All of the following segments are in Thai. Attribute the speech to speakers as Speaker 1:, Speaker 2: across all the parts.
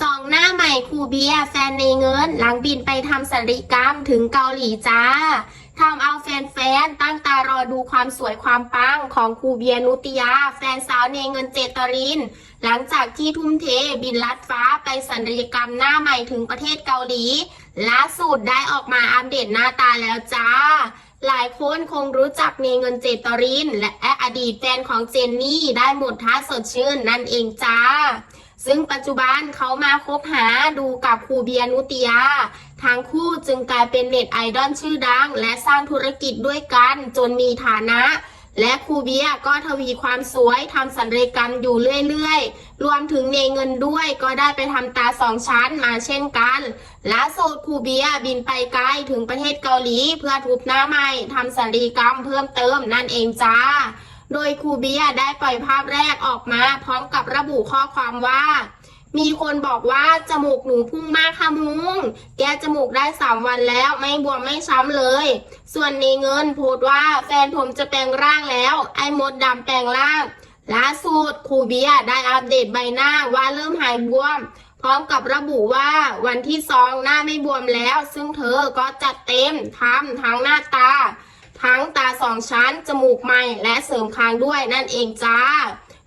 Speaker 1: สองหน้าใหม่ครูเบียแฟนในเงิน หลังบินไปทำศัลยกรรมถึงเกาหลีจ้าทำเอาแฟนๆตั้งตารอดูความสวยความปังของครูเบียนุติยา แฟนสาวในเงินเจตริน หลังจากที่ทุ่มเทบินลัดฟ้าไปศัลยกรรมหน้าใหม่ถึงประเทศเกาหลีล่าสุดได้ออกมาอัปเดตหน้าตาแล้วจ้า หลายคนคงรู้จักเนเงินเจตริน และอดีตแฟนของเจนนี่ได้หมดท่าสดชื่นนั่นเองจ้า ซึ่งปัจจุบันเขามาคบหาดูกับครูเบียนุติยาทั้งคู่จึงกลายเป็นเน็ตไอดอลชื่อดัง และสร้างธุรกิจด้วยกัน จนมีฐานะ และครูเบียก็ทวีความสวยทำศัลยกรรมอยู่เรื่อยๆ รวมถึงเนเงินด้วยก็ได้ไปทำตาสองชั้นมาเช่นกันล่าสุดครูเบียบินไปไกลถึงประเทศเกาหลี เพื่อทุบหน้าใหม่ทำศัลยกรรมเพิ่มเติมนั่นเองจ้า โดยครูเบียได้ปล่อยภาพแรกออกมา พร้อมกับระบุข้อความว่า มีคนบอกว่าจมูกหนูพุ่งมากค่ะมุงแกจมูกได้สามวันแล้วไม่บวมไม่ช้ำเลย ส่วนในเงินโพสต์ว่าแฟนผมจะแปลงร่างแล้ว ไอ้มดดำแปลงร่างล่าสุดครูเบียได้อัปเดตใบหน้าว่าเริ่มหายบวม พร้อมกับระบุว่าวันที่สองหน้าไม่บวมแล้ว ซึ่งเธอก็จัดเต็มทำทั้งหน้าตา องชั้น จมูกใหม่และเสริมคางด้วยนั่นเองจ้า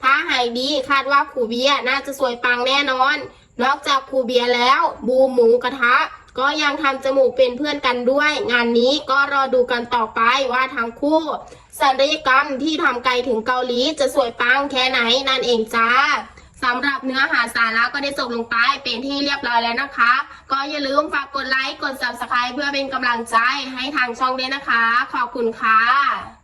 Speaker 1: ถ้าหายดีคาดว่าครูเบียน่าจะสวยปังแน่นอน นอกจากครูเบียแล้ว บูมหมูกระทะ ก็ยังทำจมูกเป็นเพื่อนกันด้วย งานนี้ก็รอดูกันต่อไปว่าทั้งคู่ศัลยกรรมที่ทำไกลถึงเกาหลีจะสวยปังแค่ไหนนั่นเองจ้า สำหรับเนื้อหาสาระก็ได้จบลงไปเป็นที่เรียบร้อยแล้วนะคะ ก็อย่าลืมฝากกดไลค์ กด subscribe เพื่อเป็นกำลังใจให้ทางช่องด้วยนะคะ ขอบคุณค่ะ